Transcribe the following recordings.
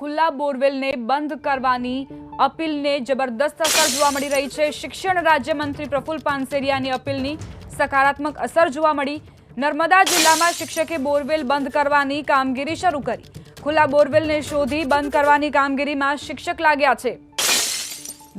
ખુલ્લા બોરવેલને બંધ કરવાની અપીલને જબરદસ્ત અસર જોવા મળી રહી છે. શિક્ષણ રાજ્યમંત્રી પ્રફુલ પાનસેરિયાની અપીલની સકારાત્મક અસર જોવા મળી. નર્મદા જિલ્લામાં શિક્ષકે બોરવેલ બંધ કરવાની કામગીરી શરૂ કરી. ખુલ્લા બોરવેલને શોધી બંધ કરવાની કામગીરીમાં શિક્ષક લાગ્યા છે.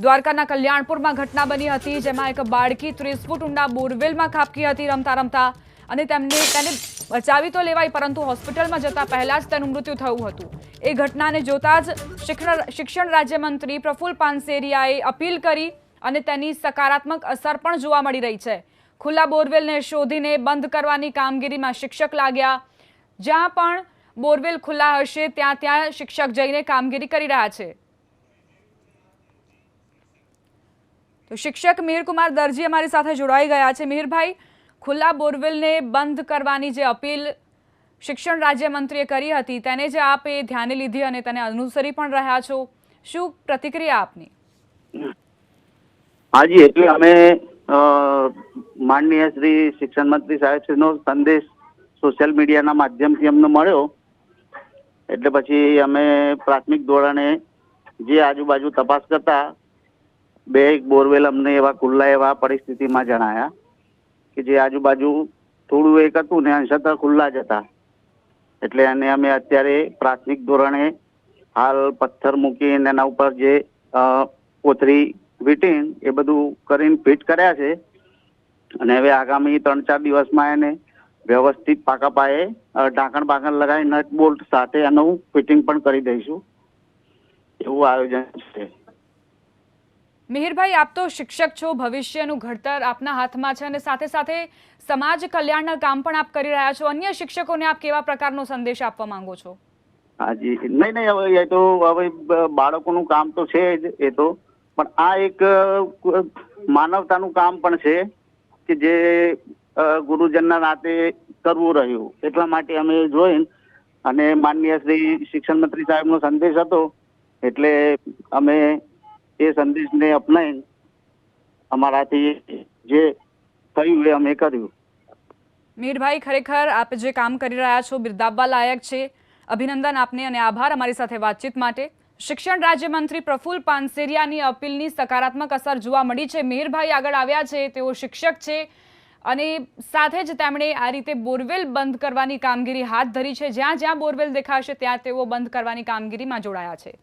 દ્વારકાના કલ્યાણપુરમાં ઘટના બની હતી, જેમાં એક બાળકી ત્રીસ ફૂટ ઊંડા બોરવેલમાં ખાબકી હતી, રમતા રમતા અને તેમને તેને બચાવી તો લેવાઈ પરંતુ હોસ્પિટલમાં જતા પહેલા જ તેનું મૃત્યુ થયું હતું. એ ઘટનાને જોતા જ શિક્ષણ શિક્ષણ રાજ્યમંત્રી પ્રફુલ પાનસેરિયાએ અપીલ કરી અને તેની સકારાત્મક અસર પણ જોવા મળી રહી છે. ખુલ્લા બોરવેલને શોધીને બંધ કરવાની કામગીરીમાં શિક્ષક લાગ્યા. જ્યાં પણ બોરવેલ ખુલ્લા હશે, ત્યાં ત્યાં શિક્ષક જઈને કામગીરી કરી રહ્યા છે. તો શિક્ષક મિહિરકુમાર દરજી અમારી સાથે જોડાઈ ગયા છે. મિહિરભાઈ ખુલ્લા બોરવેલને બંધ કરવાની જે અપીલ શિક્ષણ રાજ્યમંત્રીએ કરી હતી, તેને જે આપ એ ધ્યાને લીધી અને તેને અનુસરી પણ રહ્યા છો, શું પ્રતિક્રિયા આપની? હાજી એટલે અમે માનનીય શ્રી શિક્ષણ મંત્રી સાહેબ શ્રીનો સંદેશ સોશિયલ મીડિયાના માધ્યમથી અમને મળ્યો. એટલે પછી અમે પ્રાથમિક ધોરણે જે આજુબાજુ તપાસ કરતા, બે એક બોરવેલ અમને એવા ખુલ્લા એવા પરિસ્થિતિમાં જણાયા. કે જે આજુબાજુ થોડું એક હતું ને અંશતઃ ખુલ્લા જ હતા. એટલે એને અમે અત્યારે પ્રાથમિક ધોરણે હાલ પથ્થર મૂકીને એના ઉપર જે કોથરી વીટીન એ બધું કરીને ફિટ કર્યા છે. અને હવે આગામી ત્રણ ચાર દિવસમાં એને વ્યવસ્થિત પાકા પાયે ઢાંકણ બાંકણ લગાવી નટ બોલ્ટ સાથે એનું ફિટિંગ પણ કરી દઈશું. એવું આયોજન છે. મિહિરભાઈ, આપ તો શિક્ષક છો, ભવિષ્યનું ઘડતર આપના હાથમાં છે અને સાથે સાથે સમાજ કલ્યાણના કામ પણ આપ કરી રહ્યા છો. અન્ય શિક્ષકોને આપ કેવા પ્રકારનો સંદેશ આપવા માંગો છો? હાજી, નહીં નહીં, હવે એ તો, હવે બાળકોનું કામ તો છે જ એ તો. પણ આ એક માનવતાનું કામ પણ છે કે જે ગુરુજનના નાતે કરવું રહ્યું. એટલા માટે અમે જોઈન અને માનનીય શ્રી શિક્ષણ મંત્રી સાહેબનો સંદેશ હતો. એટલે અમે એ સંદેશને અપનાવીને અમારાથી જે થયું એ અમે કર્યું. મીરભાઈ, ખરેખર આપ જે કામ કરી રહ્યા છો, બિરદાવવા લાયક છે. અભિનંદન આપને અને આભાર અમારી સાથે વાતચીત માટે. શિક્ષણ રાજ્યમંત્રી પ્રફુલ પાનસેરિયાની અપીલની સકારાત્મક અસર જોવા મળી છે. મિહિરભાઈ આગળ આવ્યા છે, તેઓ શિક્ષક છે અને સાથે જ તેમણે આ રીતે બોરવેલ બંધ કરવાની કામગીરી હાથ ધરી છે. જ્યાં જ્યાં બોરવેલ દેખાશે, ત્યાં તેઓ બંધ કરવાની કામગીરીમાં જોડાયા છે.